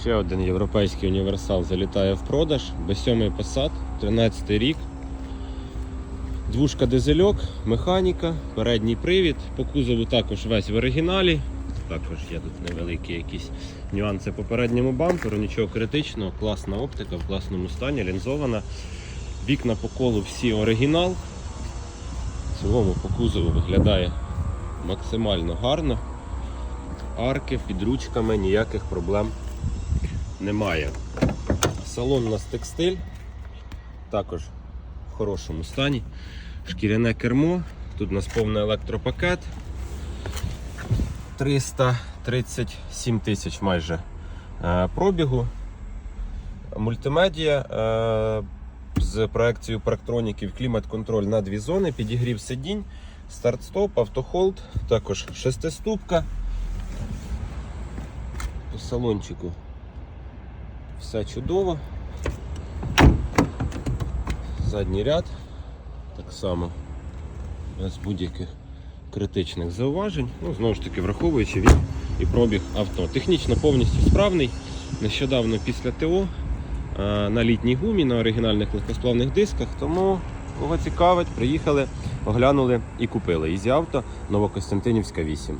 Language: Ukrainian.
Ще один європейський універсал залітає в продаж. B7 Passat, 13 рік. Двушка дизельок, механіка, передній привід. По кузову також весь в оригіналі. Також є тут невеликі якісь нюанси по передньому бамперу, нічого критичного, класна оптика, в класному стані, лінзована. Вікна по колу всі оригінал. В цілому по кузову виглядає максимально гарно. Арки під ручками, ніяких проблем немає. Салон у нас текстиль, також в хорошому стані. Шкіряне кермо, тут у нас повний електропакет. 337 тисяч майже е, пробігу. Мультимедіа е, з проекцією парктроніків, клімат-контроль на дві зони, підігрів сидінь, старт-стоп, автохолд, також шестиступка. По салончику все чудово. Задній ряд так само без будь-яких критичних зауважень. Ну, знову ж таки, враховуючи вік і пробіг авто. Технічно повністю справний. Нещодавно після ТО е, на літній гумі, на оригінальних легкосплавних дисках. Тому кого цікавить, приїхали, оглянули і купили. Ізі авто Новокостянтинівська 8.